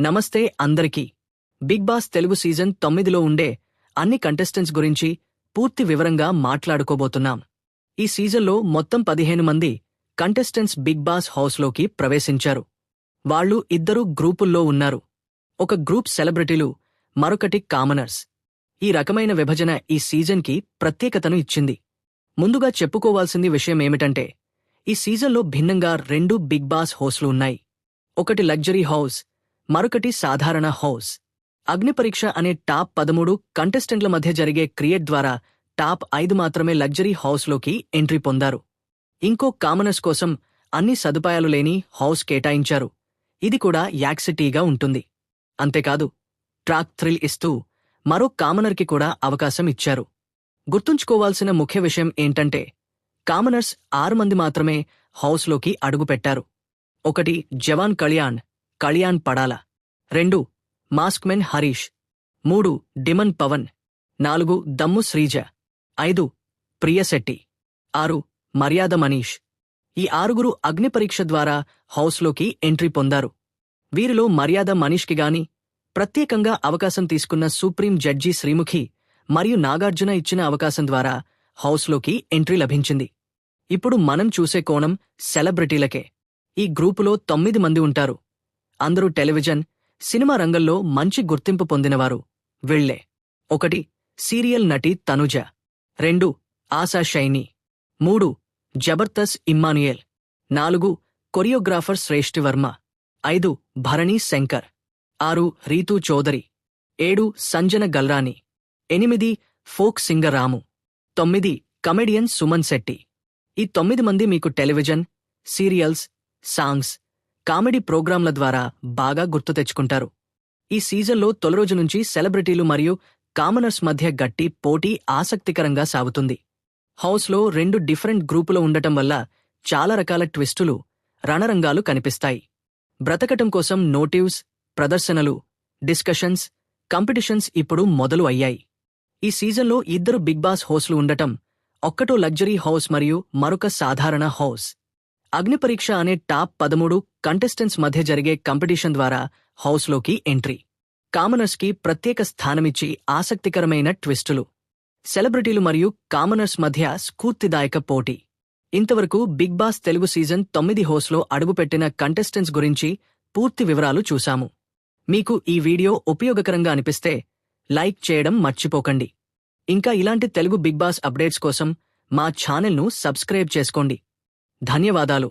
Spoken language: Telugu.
నమస్తే అందరికీ. బిగ్ బాస్ తెలుగు సీజన్ తొమ్మిదిలో ఉండే అన్ని కంటెస్టెంట్స్ గురించి పూర్తి వివరంగా మాట్లాడుకోబోతున్నాం. ఈ సీజన్లో మొత్తం పదిహేను మంది కంటెస్టెంట్స్ బిగ్ బాస్ హౌస్లోకి ప్రవేశించారు. వాళ్ళు ఇద్దరు గ్రూపుల్లో ఉన్నారు. ఒక గ్రూప్ సెలబ్రిటీలు మరొకటి కామనర్స్. ఈ రకమైన విభజన ఈ సీజన్కి ప్రత్యేకతను ఇచ్చింది. ముందుగా చెప్పుకోవాల్సింది విషయం ఏమిటంటే ఈ సీజన్లో భిన్నంగా రెండు బిగ్ బాస్ హౌస్లు ఉన్నాయి. ఒకటి లగ్జరీ హౌస్ మరొకటి సాధారణ హౌస్. అగ్నిపరీక్ష అనే టాప్ పదమూడు కంటెస్టెంట్ల మధ్య జరిగే క్రియేట్ ద్వారా టాప్ ఐదు మాత్రమే లగ్జరీ హౌస్లోకి ఎంట్రీ పొందారు. ఇంకో కామనర్స్ కోసం అన్ని సదుపాయాలు లేని హౌస్ కేటాయించారు. ఇది కూడా యాక్సిటీగా ఉంటుంది. అంతేకాదు ట్రాక్ థ్రిల్ ఇస్తూ మరో కామనర్కి కూడా అవకాశం ఇచ్చారు. గుర్తుంచుకోవాల్సిన ముఖ్య విషయం ఏంటంటే కామనర్స్ ఆరు మంది మాత్రమే హౌస్లోకి అడుగుపెట్టారు. ఒకటి జవాన్ కళ్యాణ్ కళ్యాణ్ పడాల. రెండు మాస్క్మెన్ హరీష్. మూడు డిమన్ పవన్. నాలుగు దమ్ము శ్రీజ. ఐదు ప్రియశెట్టి ఆరు మర్యాద మనీష్. ఈ ఆరుగురు అగ్నిపరీక్ష ద్వారా హౌస్లోకి ఎంట్రీ పొందారు. వీరిలో మర్యాద మనీష్కి గాని ప్రత్యేకంగా అవకాశం తీసుకున్న సుప్రీం జడ్జి శ్రీముఖి మరియు నాగార్జున ఇచ్చిన అవకాశం ద్వారా హౌస్లోకి ఎంట్రీ లభించింది. ఇప్పుడు మనం చూసే కోణం సెలబ్రిటీలకే. ఈ గ్రూపులో తొమ్మిది మంది ఉంటారు. అందరూ టెలివిజన్ సినిమా రంగంలో మంచి గుర్తింపు పొందినవారు. వెళ్ళే. ఒకటి సీరియల్ నటి తనుజ. రెండు ఆశా షైని. మూడు జబర్దస్ ఇమ్మానుయేల్. నాలుగు కొరియోగ్రాఫర్ శ్రేష్ఠివర్మ ఐదు భరణి శంకర్. ఆరు రీతూ చౌదరి. ఏడు సంజన గల్రాని. ఎనిమిది ఫోక్ సింగర్ రాము తొమ్మిది కమెడియన్ సుమన్ శెట్టి. ఈ తొమ్మిది మంది మీకు టెలివిజన్ సీరియల్స్ సాంగ్స్ కామెడీ ప్రోగ్రాంల ద్వారా బాగా గుర్తు తెచ్చుకుంటారు. ఈ సీజన్లో తొలిరోజు నుంచి సెలబ్రిటీలు మరియు కామనర్స్ మధ్య గట్టి పోటీ ఆసక్తికరంగా సాగుతుంది. హౌస్లో రెండు డిఫరెంట్ గ్రూపులు ఉండటం వల్ల చాలా రకాల ట్విస్టులు రణరంగాలు కనిపిస్తాయి. బ్రతకటం కోసం నోటివ్స్ ప్రదర్శనలు డిస్కషన్స్ కంపిటీషన్స్ ఇప్పుడు మొదలు అయ్యాయి. ఈ సీజన్లో ఇద్దరు బిగ్ బాస్ హౌస్లు ఉండటం ఒక్కటో లగ్జరీ హౌస్ మరియు మరొక సాధారణ హౌస్. అగ్నిపరీక్ష అనే టాప్ పదమూడు కంటెస్టెంట్స్ మధ్య జరిగే కాంపిటీషన్ ద్వారా హౌస్లోకి ఎంట్రీ. కామనర్స్కి ప్రత్యేక స్థానమిచ్చి ఆసక్తికరమైన ట్విస్టులు. సెలబ్రిటీలు మరియు కామనర్స్ మధ్య స్ఫూర్తిదాయక పోటీ. ఇంతవరకు బిగ్ బాస్ తెలుగు సీజన్ తొమ్మిది హోస్లో అడుగుపెట్టిన కంటెస్టెంట్స్ గురించి పూర్తి వివరాలు చూశాము. మీకు ఈ వీడియో ఉపయోగకరంగా అనిపిస్తే లైక్ చేయడం మర్చిపోకండి. ఇంకా ఇలాంటి తెలుగు బిగ్ బాస్ అప్డేట్స్ కోసం మా ఛానల్ను సబ్స్క్రైబ్ చేసుకోండి. ధన్యవాదాలు.